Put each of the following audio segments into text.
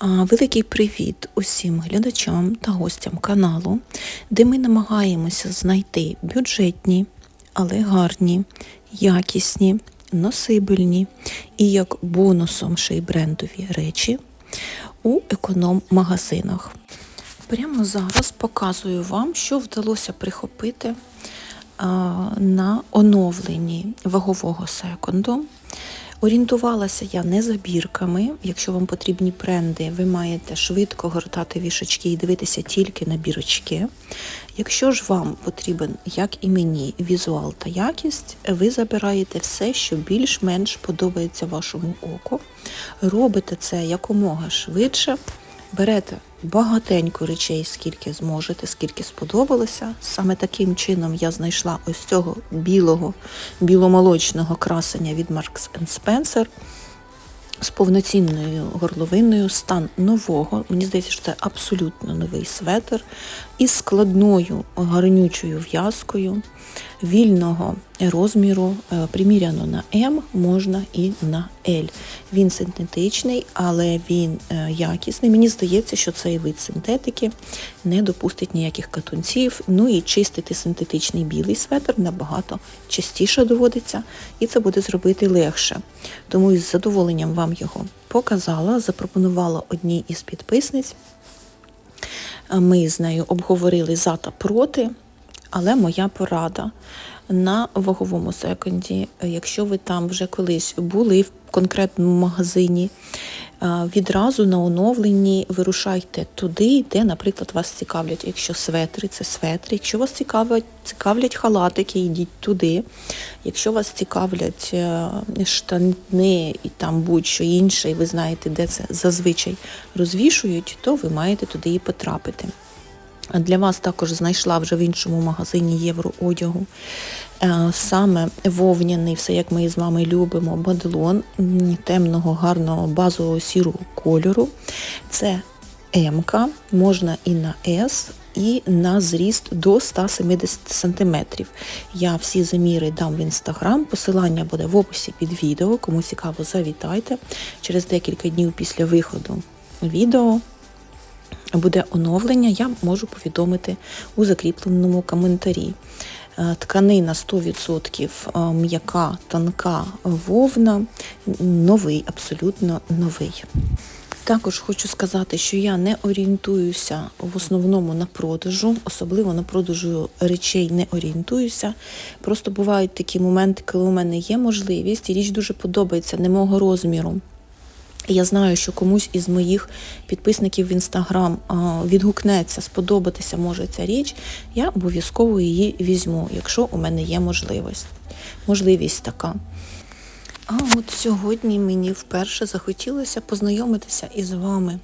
Великий привіт усім глядачам та гостям каналу, де ми намагаємося знайти бюджетні, але гарні, якісні, носибельні і як бонусом ще й брендові речі у економ-магазинах. Прямо зараз показую вам, що вдалося прихопити на оновленні вагового секунду. Орієнтувалася я не забірками. Якщо вам потрібні бренди, ви маєте швидко гортати вішечки і дивитися тільки на бірочки. Якщо ж вам потрібен, як і мені, візуал та якість, ви забираєте все, що більш-менш подобається вашому оку. Робите це якомога швидше. Берете багатенько речей, скільки зможете, скільки сподобалося. Саме таким чином я знайшла ось цього білого, біломолочного красення від Marks Spencer з повноцінною горловиною, стан нового. Мені здається, що це абсолютно новий светр із складною гарнючою в'язкою вільного розміру, е, приміряно на М, можна і на L. Він синтетичний, але він е, якісний. Мені здається, що цей вид синтетики не допустить ніяких катунців. Ну і чистити синтетичний білий светр набагато частіше доводиться, і це буде зробити легше. Тому із задоволенням вам його показала, запропонувала одній із підписниць. Ми з нею обговорили за та проти. Але моя порада на ваговому секунді, якщо ви там вже колись були в конкретному магазині, відразу на оновленні вирушайте туди, де, наприклад, вас цікавлять. Якщо светри, це светри. Якщо вас цікавлять, цікавлять халатики, йдіть туди. Якщо вас цікавлять е, штани і там будь-що інше, і ви знаєте, де це зазвичай розвішують, то ви маєте туди і потрапити. Для вас також знайшла вже в іншому магазині євроодягу. Е, саме вовняний, все як ми з вами любимо, бадлон темного, гарного базового сірого кольору. Це М, можна і на С, і на зріст до 170 см. Я всі заміри дам в інстаграм. Посилання буде в описі під відео. Кому цікаво, завітайте. Через декілька днів після виходу відео буде оновлення, я можу повідомити у закріпленому коментарі. Е, тканина 100% е, м'яка, тонка вовна, новий, абсолютно новий. Також хочу сказати, що я не орієнтуюся в основному на продажу, особливо на продажу речей не орієнтуюся. Просто бувають такі моменти, коли у мене є можливість, і річ дуже подобається не мого розміру. Я знаю, що комусь із моїх підписників в інстаграм відгукнеться, сподобатися може ця річ, я обов'язково її візьму, якщо у мене є можливість. Можливість така. А от сьогодні мені вперше захотілося познайомитися із вами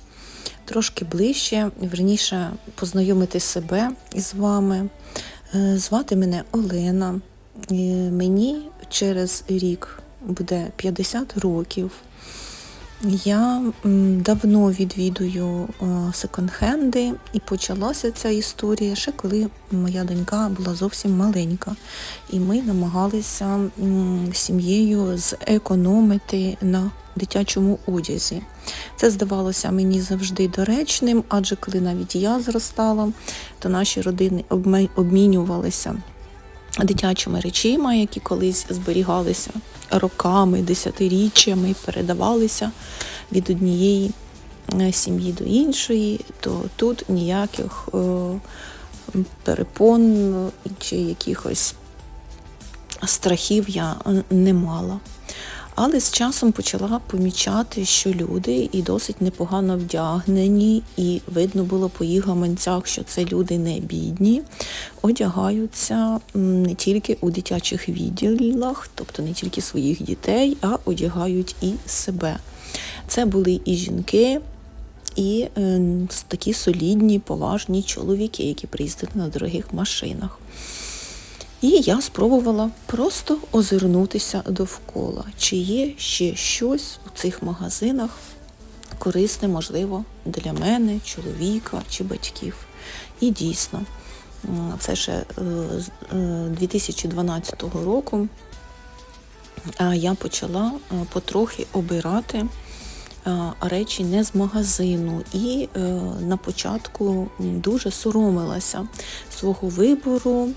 трошки ближче, верніше познайомити себе із вами. Е, звати мене Олена. Мені через рік буде 50 років. Я давно відвідую е, секонд-хенди і почалася ця історія ще коли моя донька була зовсім маленька. І ми намагалися сім'єю зекономити на дитячому одязі. Це здавалося мені завжди доречним, адже коли навіть я зростала, то наші родини обмінювалися дитячими речима, які колись зберігалися роками, десятиріччями, передавалися від однієї е, сім'ї до іншої, то тут ніяких е, перепон чи якихось страхів я не мала. Але з часом почала помічати, що люди і досить непогано вдягнені, і видно було по їх гаманцях, що це люди не бідні, одягаються не тільки у дитячих відділах, тобто не тільки своїх дітей, а одягають і себе. Це були і жінки. І е, такі солідні, поважні чоловіки, які приїздили на дорогих машинах. І я спробувала просто озирнутися довкола, чи є ще щось у цих магазинах корисне, можливо, для мене, чоловіка чи батьків. І дійсно, це ще з 2012 е, року я почала е, потрохи обирати е, речі не з магазину. І е, на початку дуже соромилася свого вибору.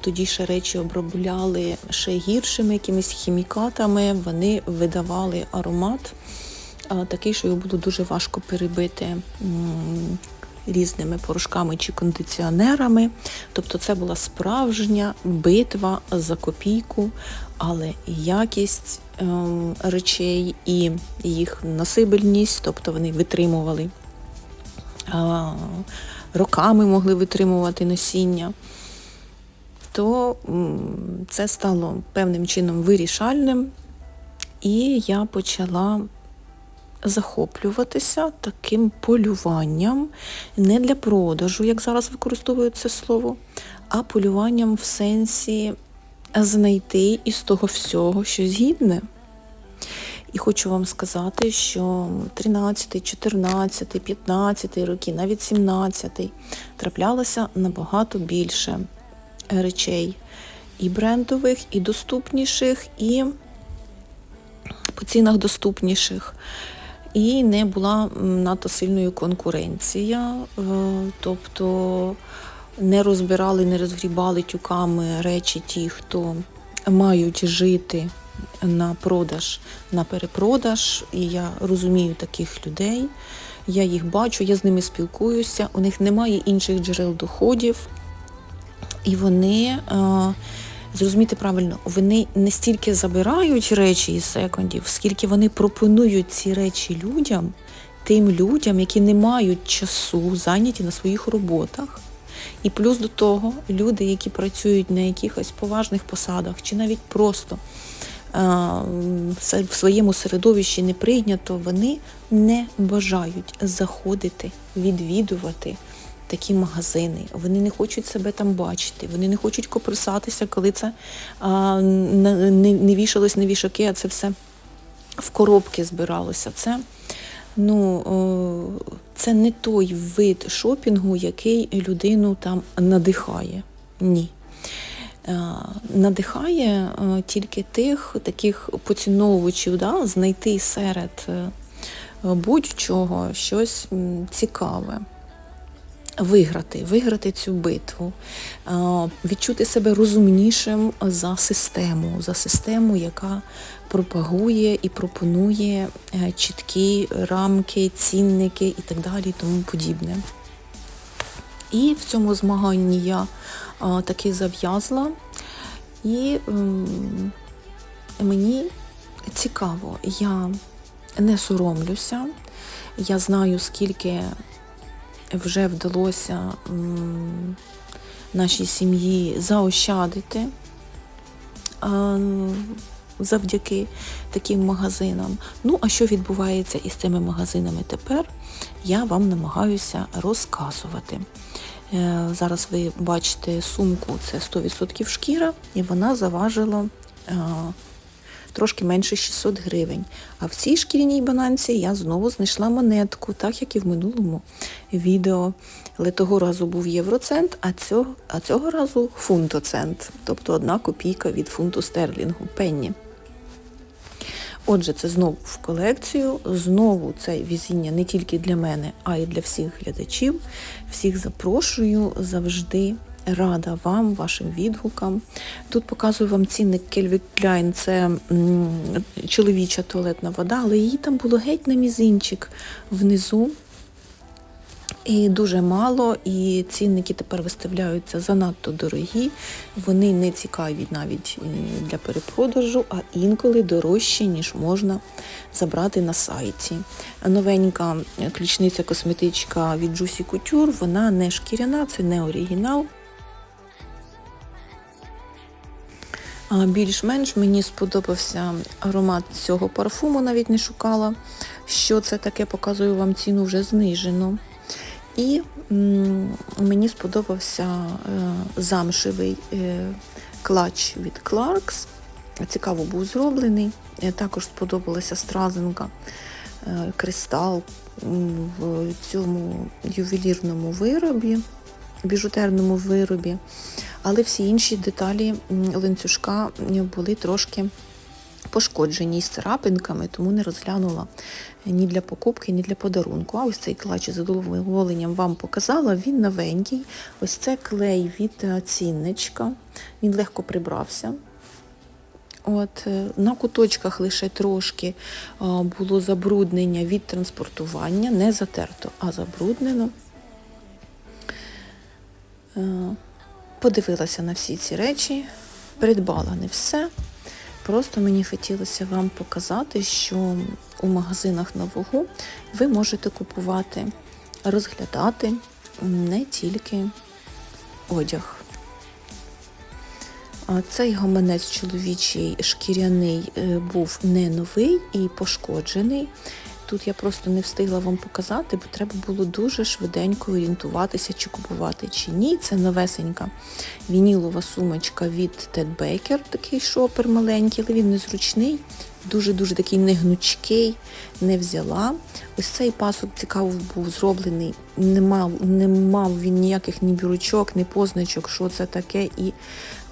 Тоді ще речі обробляли ще гіршими якимись хімікатами. Вони видавали аромат такий, що його було дуже важко перебити різними порошками чи кондиціонерами. Тобто це була справжня битва за копійку, але якість ем, речей і їх носибельність, тобто вони витримували роками могли витримувати носіння, то це стало певним чином вирішальним, і я почала захоплюватися таким полюванням не для продажу, як зараз використовують це слово, а полюванням в сенсі знайти із того всього щось гідне. І хочу вам сказати, що 13, 14, 15 роки, навіть 17 траплялося набагато більше речей і брендових, і доступніших, і по цінах доступніших. І не була надто сильною конкуренція, е, тобто не розбирали, не розгрібали тюками речі ті, хто мають жити на продаж, на перепродаж. І я розумію таких людей. Я їх бачу, я з ними спілкуюся, у них немає інших джерел доходів, і вони, зрозумійте правильно, вони не стільки забирають речі із секондів, скільки вони пропонують ці речі людям, тим людям, які не мають часу, зайняті на своїх роботах. І плюс до того, люди, які працюють на якихось поважних посадах, чи навіть просто в своєму середовищі не прийнято, вони не бажають заходити, відвідувати такі магазини. Вони не хочуть себе там бачити, вони не хочуть копросатися, коли це а, не, не, вішалось на вішаки, а це все в коробки збиралося. Це, ну, це не той вид шопінгу, який людину там надихає. Ні. Надихає тільки тих таких поціновувачів, да, знайти серед е, будь-чого щось цікаве. Виграти, виграти цю битву, е, відчути себе розумнішим за систему, за систему, яка пропагує і пропонує е, чіткі рамки, цінники і так далі, і тому подібне. І в цьому змаганні я таки зав'язла, і мені цікаво, я не соромлюся, я знаю, скільки вже вдалося нашій сім'ї заощадити завдяки таким магазинам. Ну, а що відбувається із цими магазинами тепер, я вам намагаюся розказувати. Е, Зараз ви бачите сумку, це 100% шкіра, і вона заважила е, трошки менше 600 гривень. А в цій шкіряній бананці я знову знайшла монетку, так як і в минулому відео. Але того разу був євроцент, а цього, а цього разу фунтоцент, тобто одна копійка від фунту стерлінгу, пенні. Отже, це знову в колекцію. Знову це візіння не тільки для мене, а й для всіх глядачів. Всіх запрошую завжди. Рада вам, вашим відгукам. Тут показую вам цінник Calvin Klein, це чоловіча туалетна вода, але її там було геть на мізинчик внизу. І дуже мало, і цінники тепер виставляються занадто дорогі. Вони не цікаві навіть для перепродажу, а інколи дорожчі, ніж можна забрати на сайті. Новенька ключниця косметичка від Juicy Couture, вона не шкіряна, це не оригінал. Більш-менш мені сподобався аромат цього парфуму, навіть не шукала. Що це таке, показую вам ціну вже знижено. І мені сподобався е, замшевий е, клач від Clarks. Цікаво був зроблений. Е, Також сподобалася стразинка кристал в цьому ювелірному виробі, біжутерному виробі. Але всі інші деталі ланцюжка були трошки пошкоджені з царапинками, тому не розглянула ні для покупки, ні для подарунку. А ось цей клач з задоволенням вам показала. Він новенький. Ось це клей від е, цінничка. Він легко прибрався. От, е, на куточках лише трошки було забруднення від транспортування, не затерто, а забруднено. Подивилася на всі ці речі, придбала не все. Просто мені хотілося вам показати, що у магазинах нового ви можете купувати, розглядати не тільки одяг. Цей гаманець чоловічий шкіряний е, був не новий і пошкоджений. Тут я просто не встигла вам показати, бо треба було дуже швиденько орієнтуватися, чи купувати, чи ні. Це новесенька вінілова сумочка від Ted Baker, такий шопер маленький, але він незручний, дуже-дуже такий негнучкий, не взяла. Ось цей пасок цікаво був зроблений, не мав, не мав він ніяких ні бірочок, ні позначок, що це таке. І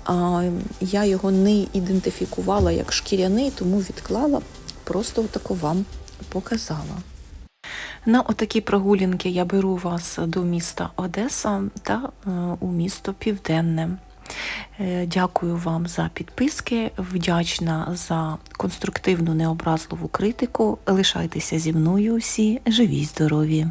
а, я його не ідентифікувала як шкіряний, тому відклала, просто отако вам показала. На отакі прогулянки я беру вас до міста Одеса та е, у місто Південне. Е, Дякую вам за підписки, вдячна за конструктивну необразливу критику. Лишайтеся зі мною усі живі здорові!